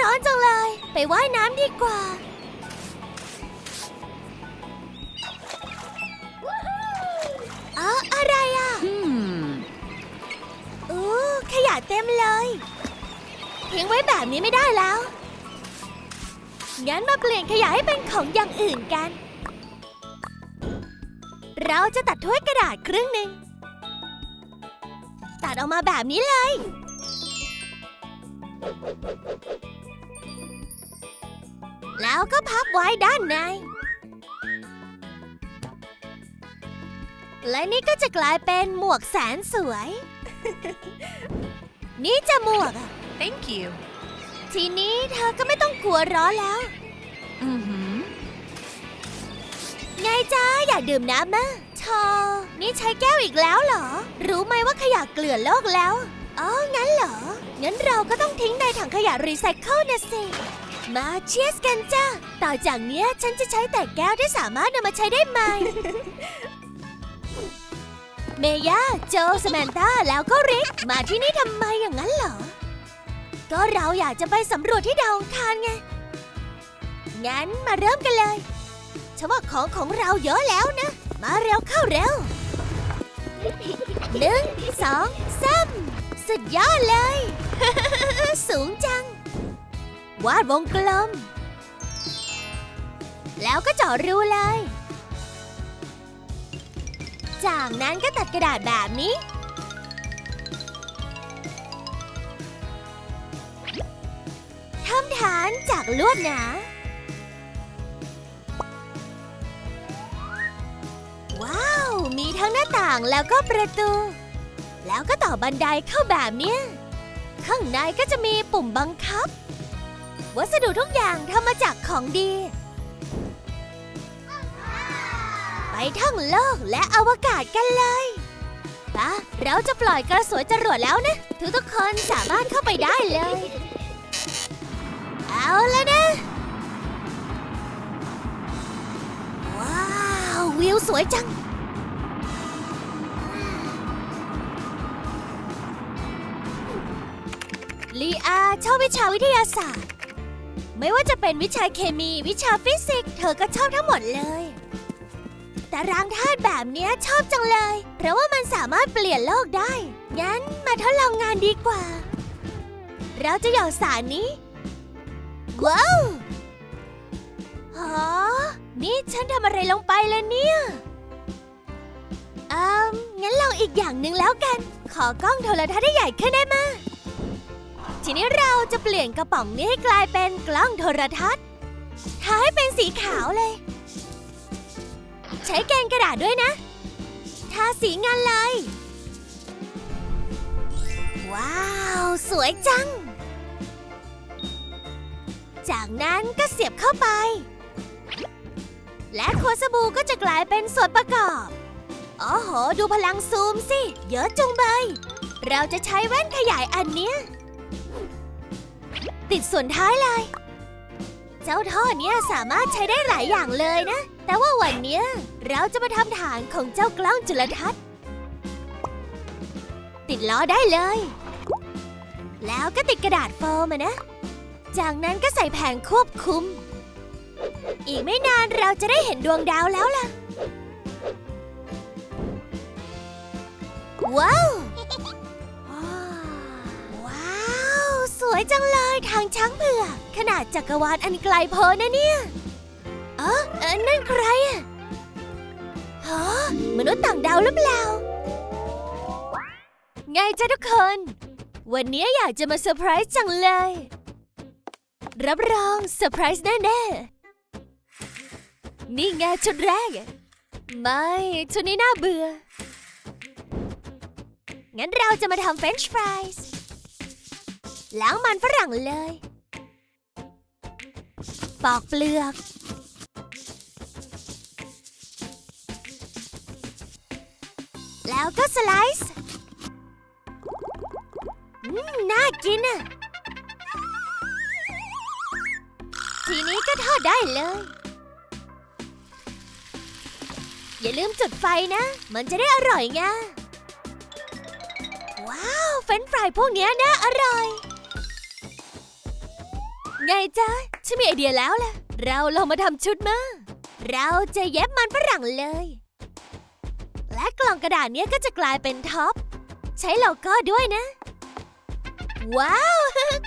ร้อนจังเลย ไปว่ายน้ำดีกว่า อ๋อ อะไรอะ Hmm. อู้ขยะเต็มเลย ทิ้งไว้แบบนี้ไม่ได้แล้ว งั้นมาเปลี่ยนขยะให้เป็นของอย่างอื่นกัน เราจะตัดถ้วยกระดาษครึ่งหนึ่ง ตัดออกมาแบบนี้เลย แล้วก็พับไว้ด้านใน และนี่ก็จะกลายเป็นหมวกแสนสวย นี่จะหมวกอะ Thank you. ทีนี้เธอก็ไม่ต้องกลัวร้อนแล้ว Mm-hmm. ไงจ้าอยากดื่มน้ำมะชอนี่ใช้แก้วอีกแล้วเหรอ รู้ไหมว่าขยะเกลื่อนโลกแล้ว อ๋อ งั้นเหรอ งั้นเราก็ต้องทิ้งในถังขยะรีไซเคิลนะสิ มาเชียสกันจ้าต่อจากเนี้ยฉันจะใช้แต่แก้วที่สามารถนำมาใช้ได้ใหม่เมย่าโจสแมนตาแล้วก็ริก มาที่นี่ทำไมอย่างนั้นเหรอ ก็เราอยากจะไปสำรวจที่ดาวอังคารไง งั้นมาเริ่มกันเลยฉันว่าของของเราเยอะแล้วนะ มาเร็วเข้าเร็วหนึ่งสองสามสุดยอดเลย สูงจัง วาดวงกลม แล้วก็เจาะรูเลย จากนั้นก็ตัดกระดาษแบบนี้ ทำฐานจากลวดหนา ว้าว มีทั้งหน้าต่างแล้วก็ประตู แล้วก็ต่อบันไดเข้าแบบเนี้ย ข้างในก็จะมีปุ่มบังคับ วัสดุทุกอย่างทำมาจากของดี ไปทั้งโลกและอวกาศกันเลยปะเราจะปล่อยกระสวยจรวดแล้วนะ ทุกๆคนสามารถเข้าไปได้เลย เอาแล้วนะ ว้าว วิวสวยจังลีอาชอบวิชาวิทยาศาสตร์ ไม่ว่าจะเป็นวิชาเคมีวิชาฟิสิกส์เธอก็ชอบทั้งหมดเลยแต่รางธาตุแบบเนี้ยชอบจังเลย เพราะว่ามันสามารถเปลี่ยนโลกได้ งั้นมาทดลองงานดีกว่า เราจะหยอดสารนี้ ว้าวฮะนี่ฉันทำอะไรลงไปแล้วเนี่ยอืมงั้นลองอีกอย่างหนึ่งแล้วกัน ขอกล้องโทรทัศน์ให้ใหญ่ขึ้นได้ไหม ทีนี้เราจะเปลี่ยนกระป๋องนี้ให้กลายเป็นกล้องโทรทัศน์ทาให้เป็นสีขาวเลย ใช้แกนกระดาษด้วยนะ ทาสีงานเลย ว้าว สวยจัง จากนั้นก็เสียบเข้าไป และขวสบู่ก็จะกลายเป็นส่วนประกอบอ๋อโห ดูพลังซูมสิ เยอะจุงเบย เราจะใช้แว่นขยายอันเนี้ย ติดส่วนท้ายเลย เจ้าท่อเนี้ยสามารถใช้ได้หลายอย่างเลยนะ แต่ว่าวันเนี้ยเราจะมาทำฐานของเจ้ากล้องจุลทรรศน์ ติดล้อได้เลย แล้วก็ติดกระดาษโฟมอะนะ จากนั้นก็ใส่แผงควบคุม อีกไม่นานเราจะได้เห็นดวงดาวแล้วล่ะ ว้าว วยจังเลยทางช้างเผือกขนาดจักรวาลอันไกลโพ้นนะเนี่ย เออเออนั่นใครอะฮะมนุษย์ต่างดาวหรือเปล่า ไงจ้าทุกคน วันนี้อยากจะมาเซอร์ไพรส์จังเลย รับรองเซอร์ไพรส์แน่ๆ นี่ไงชุดแรก ไม่ชุดนี้น่าเบื่อ งั้นเราจะมาทำเฟรนช์ฟรายส์ ล้างมันฝรั่งเลย ปอกเปลือก แล้วก็สไลซ์น่ากินอะทีนี้ก็ทอดได้เลย อย่าลืมจุดไฟนะ มันจะได้อร่อยไงว้าว เฟรนช์ฟรายพวกนี้ยนะอร่อย ไงจ๊ะฉันมีไอเดียแล้วล่ะ เราลองมาทำชุดมาเราจะเย็บมันฝรั่งเลย และกล่องกระดาษเนี้ยก็จะกลายเป็นท็อป ใช้โลโก้ด้วยนะ ว้าว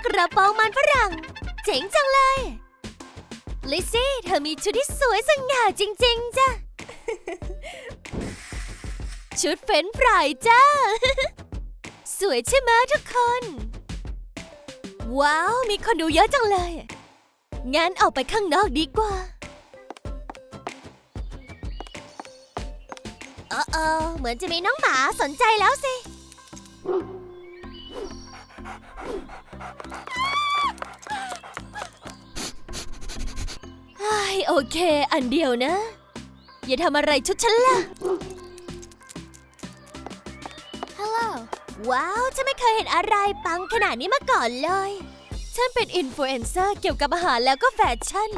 กระโปรงมันฝรั่ง เจ๋งจังเลยลิซซี่เธอมีชุดที่สวยสง่าจริง ๆจ้ะ ชุดเฟ้นฟรายจ้า สวยใช่ไหมทุกคน ว้าว มีคนดูเยอะจังเลย งั้นออกไปข้างนอกดีกว่าเออเออเหมือนจะมีน้องหมาสนใจแล้วสิเฮ้ยโอเค อันเดียวนะ อย่าทำอะไรชุดฉันล่ะ ว้าว ฉันไม่เคยเห็นอะไรปังขนาดนี้มาก่อนเลย ฉันเป็นอินฟลูเอนเซอร์เกี่ยวกับอาหารแล้วก็แฟชั่น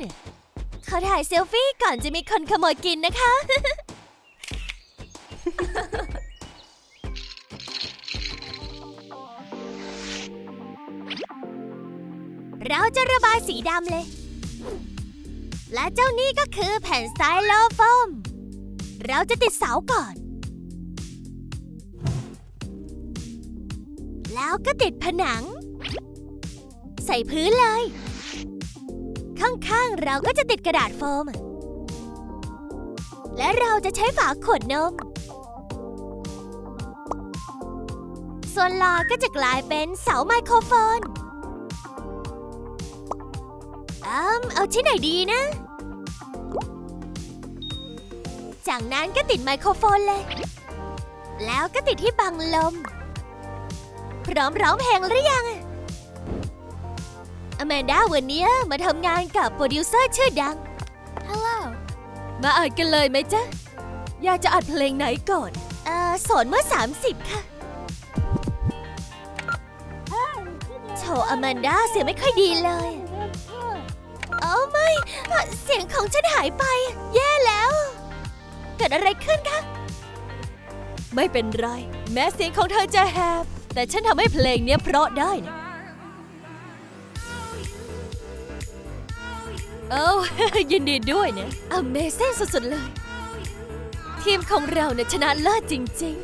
ขอถ่ายเซลฟี่ก่อนจะมีคนขโมยกินนะคะ เราจะระบายสีดำเลย และเจ้านี่ก็คือแผ่นสไตโลโฟม เราจะติดเสาก่อน แล้วก็ติดผนัง ใส่พื้นเลย ข้างๆเราก็จะติดกระดาษโฟม และเราจะใช้ฝาขวดนม ส่วนลอก็จะกลายเป็นเสาไมโครโฟนอืมเอาชิ้นไหนดีนะ จากนั้นก็ติดไมโครโฟนเลย แล้วก็ติดที่บังลม พร้อมร้องเพลงหรือยัง อแมนดาวันนี้มาทำงานกับโปรดิวเซอร์ชื่อดัง ฮัลโหล มาอัดกันเลยไหมจ๊ะ อยากจะอัดเพลงไหนก่อน เอ่อสอนเมื่อ 30 ค่ะโชอแมนดาเสียงไม่ค่อยดีเลยเอ้าไม่ เสียงของฉันหายไป แย่แล้ว เกิดอะไรขึ้นคะ ไม่เป็นไร แม้เสียงของเธอจะแหบ แต่ฉันทำให้เพลงเนี้ยเพราะได้นะโอ้ยินดีด้วยนะ Amazing สุดๆเลย ทีมของเราเนี่ยชนะเลิศจริง ๆ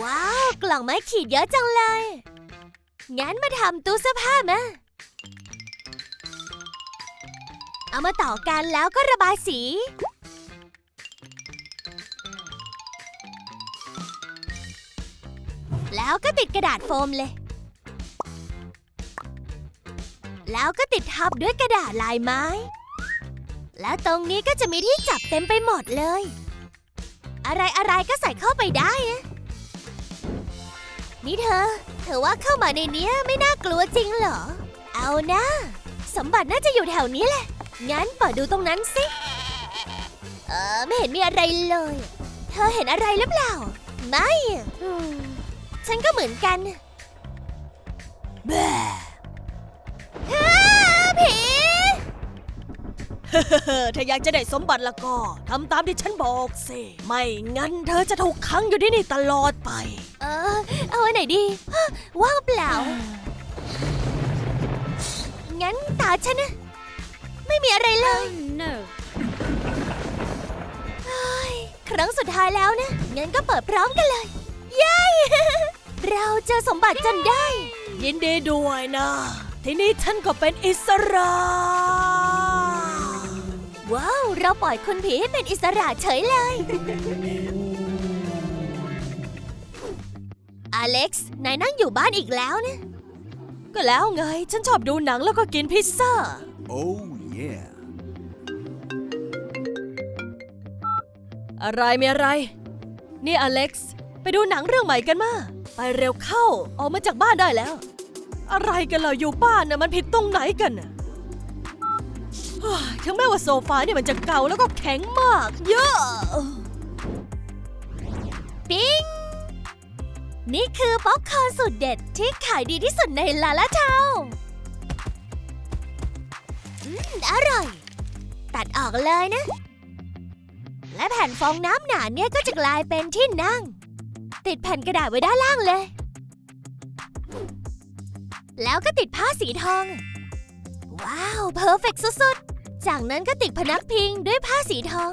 ว้าว กล่องไม้ขีดเยอะจังเลย งั้นมาทำตู้เสื้อผ้ามะเอามาต่อกันแล้วก็ระบายสี แล้วก็ติดกระดาษโฟมเลย แล้วก็ติดทับด้วยกระดาษลายไม้ แล้วตรงนี้ก็จะมีที่จับเต็มไปหมดเลย อะไรอะไรก็ใส่เข้าไปได้อะนี่เธอ เธอว่าเข้ามาในนี้ไม่น่ากลัวจริงเหรอ เอานะ สมบัติน่าจะอยู่แถวนี้แหละ งั้นเปิดดูตรงนั้นสิ เออไม่เห็นมีอะไรเลย เธอเห็นอะไรหรือเปล่า ไม่ ฉันก็เหมือนกันแบฮ่าผีถ้าอยากจะได้สมบัติแล้วก็ทำตามที่ฉันบอกสิ ไม่งั้นเธอจะถูกขังอยู่ที่นี่ตลอดไป เออ เอาอันไหนดีฮะว่างเปล่า งั้นตาฉันนะ ไม่มีอะไรเลย no เฮ้ยครั้งสุดท้ายแล้วนะ งั้นก็เปิดพร้อมกันเลย เย้ เราเจอสมบัติจนได้ ยินดีด้วยนะ ทีนี้ฉันก็เป็นอิสระ ว้าว เราปล่อยคุณผีให้เป็นอิสระเฉยเลย อเล็กซ์ นายนั่งอยู่บ้านอีกแล้วนะ ก็แล้วไง ฉันชอบดูหนังแล้วก็กินพิซซ่า Oh, yeah. อะไรมีอะไร นี่อเล็กซ์ ไปดูหนังเรื่องใหม่กันมา ไปเร็วเข้า ออกมาจากบ้านได้แล้ว อะไรกันเราอยู่บ้านน่ะมันผิดตรงไหนกันน่ะเฮ้ยถึงแม้ว่าโซฟาเนี่ยมันจะเก่าแล้วก็แข็งมาก เยอะ ปิงนี่คือป๊อปคอร์นสุดเด็ดที่ขายดีที่สุดในลาลาเทาอืม อร่อย ตัดออกเลยนะ และแผ่นฟองน้ำหนาเนี่ยก็จะกลายเป็นที่นั่ง ติดแผ่นกระดาษไว้ด้านล่างเลย แล้วก็ติดผ้าสีทอง ว้าว เพอร์เฟกสุดๆ จากนั้นก็ติดพนักพิงด้วยผ้าสีทอง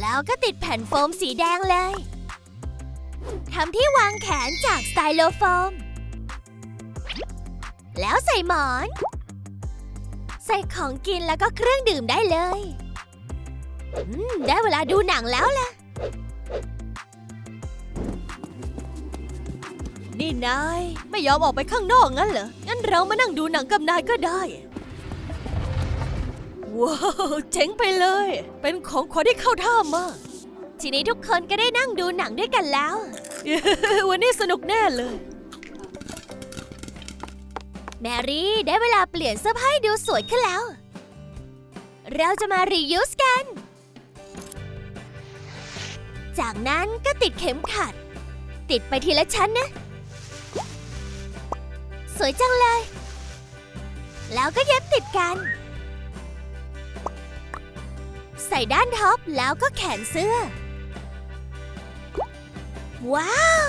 แล้วก็ติดแผ่นโฟมสีแดงเลยทำที่วางแขนจากสไตโลโฟม แล้วใส่หมอน ใส่ของกินแล้วก็เครื่องดื่มได้เลย ได้เวลาดูหนังแล้วล่ะ นี่นายไม่ยอมออกไปข้างนอกงั้นเหรอ งั้นเรามานั่งดูหนังกับนายก็ได้ ว้าวเจ๋งไปเลย เป็นของขวัญที่เข้าท่ามาก ทีนี้ทุกคนก็ได้นั่งดูหนังด้วยกันแล้ว วันนี้สนุกแน่เลย แมรี่ได้เวลาเปลี่ยนเสื้อผ้าให้ดูสวยขึ้นแล้ว เราจะมารียูสกัน จากนั้นก็ติดเข็มขัด ติดไปทีละชั้นนะ สวยจังเลย แล้วก็เย็บติดกัน ใส่ด้านท็อปแล้วก็แขนเสื้อ ว้าว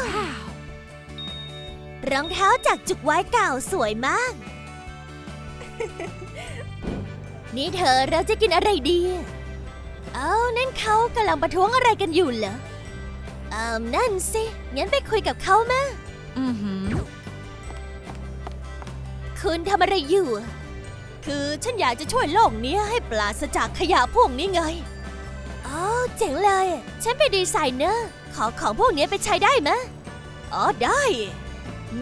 รองเท้าจากจุกไว้เก่าสวยมาก นี่เธอเราจะกินอะไรดี เอ้านั่นเขากำลังประท้วงอะไรกันอยู่เหรอเอ่มนั่นสิ งั้นไปคุยกับเขามาอือหือ คุณทำอะไรอยู่ คือฉันอยากจะช่วยโลกนี้ให้ปราศจากขยะพวกนี้ไง อ๋อ เจ๋งเลย ฉันเป็นดีไซเนอร์ ขอของพวกนี้ไปใช้ได้ไหมะอ๋อ ได้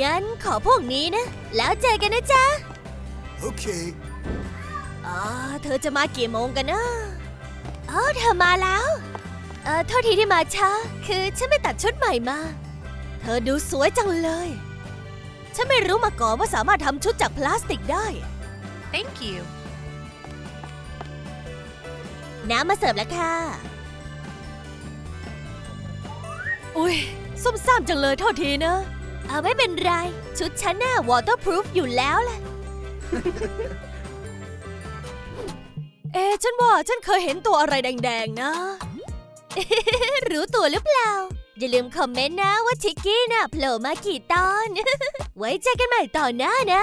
งั้นขอพวกนี้นะ แล้วเจอกันนะจ๊ะ Okay. อ๋อ เธอจะมากี่โมงกันนะ อ๋อเธอมาแล้ว เออโทษทีที่มาช้า คือฉันไปตัดชุดใหม่มา เธอดูสวยจังเลย ฉันไม่รู้มาก่อนว่าสามารถทำชุดจากพลาสติกได้ Thank you. น้ำมาเสิร์ฟแล้วค่ะ อุ้ยซุ่มซ่ามจังเลยโทษทีนะ เอาไม่เป็นไร ชุดฉันน่ะ waterproof อยู่แล้วแหละ เอ๊ฉันว่าฉันเคยเห็นตัวอะไรแดง ๆ นะ รู้ตัวหรือเปล่า อย่าลืมคอมเมนต์นะว่าชิกกี้น่ะโผล่มากี่ตอน ไว้เจอกันใหม่ตอนหน้านะ